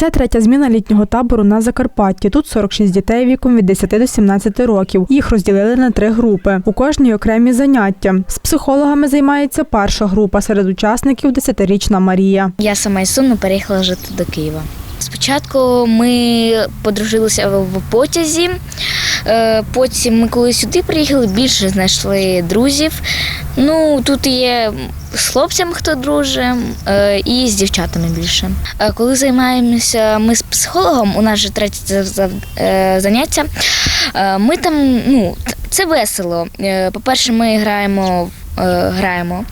Це третя зміна літнього табору на Закарпатті. Тут 46 дітей віком від 10 до 17 років. Їх розділили на три групи. У кожній окремі заняття. З психологами займається перша група. Серед учасників 10-річна Марія. Я сама із Сумну переїхала жити до Києва. Спочатку ми подружилися в потязі, е, потім ми коли сюди приїхали, більше знайшли друзів. Ну, тут є з хлопцями, хто дружить, е, і з дівчатами більше. Е, Коли займаємося ми з психологом, у нас же третє за- за- заняття. Ми там, ну, це весело. По-перше, ми граємо, граємо.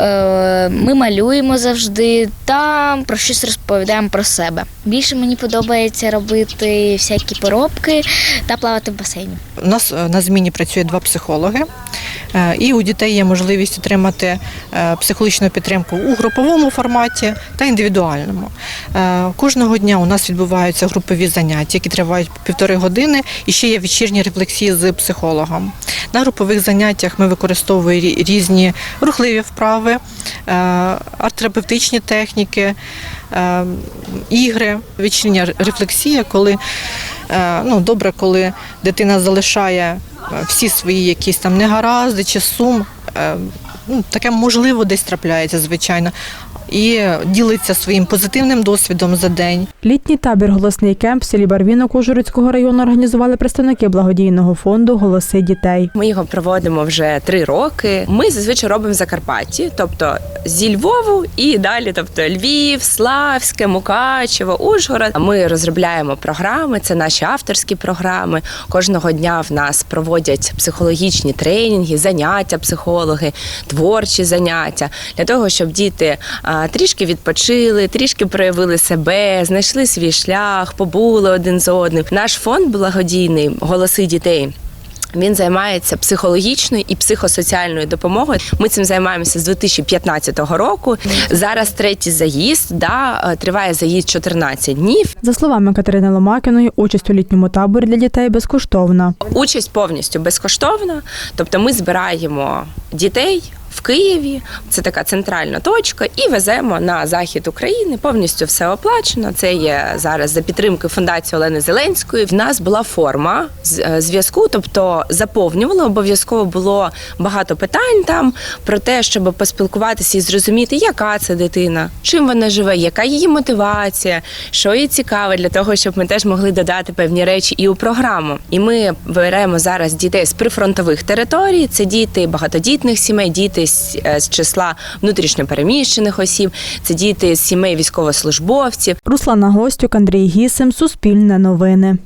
Е, Ми малюємо завжди та про щось розповідаємо про себе. Більше мені подобається робити всякі поробки та плавати в басейні. У нас е, на зміні працює два психологи, і у дітей є можливість отримати е, психологічну підтримку у груповому форматі та індивідуальному. Е, Кожного дня у нас відбуваються групові заняття, які тривають півтори години, і ще є вечірні рефлексії з психологом. На групових заняттях ми використовуємо різні рухливі вправи, е, арт-терапевтичні техніки, е, ігри, вечірня рефлексія, коли Е, ну, добре, коли дитина залишає е, всі свої якісь там негаразди чи сум. Е, Ну, таке можливо десь трапляється, звичайно, і ділиться своїм позитивним досвідом за день. Літній табір Голосний кемп в селі Барвінок Ужгородського району організували представники благодійного фонду Голоси дітей. Ми його проводимо вже три роки. Ми зазвичай робимо в Закарпатті, тобто зі Львову і далі, тобто Львів, Славське, Мукачево, Ужгород. Ми розробляємо програми. Це наші авторські програми. Кожного дня в нас проводять психологічні тренінги, заняття психологи, творчі заняття для того, щоб діти а, трішки відпочили, трішки проявили себе, знайшли свій шлях, побули один з одним. Наш фонд благодійний голоси дітей. Він займається психологічною і психосоціальною допомогою. Ми цим займаємося з 2015 року. Зараз третій заїзд. Да, е, триває заїзд 14 днів. За словами Катерини Ломакіної, участь у літньому таборі для дітей безкоштовна. Участь повністю безкоштовна. Тобто ми збираємо дітей. В Києві це така центральна точка, і веземо на захід України. Повністю все оплачено. Це є зараз за підтримки фундації Олени Зеленської. В нас була форма е, зв'язку, тобто заповнювали. Обов'язково було багато питань там про те, щоб поспілкуватися і зрозуміти, яка це дитина, чим вона живе, яка її мотивація, що їй цікаве для того, щоб ми теж могли додати певні речі і у програму. І ми беремо зараз дітей з прифронтових територій. Це діти багатодітних сімей, діти з, е, з числа внутрішньопереміщених осіб, це діти з сімей військовослужбовців. Руслана Гостюк, Андрій Гісим, Суспільне новини.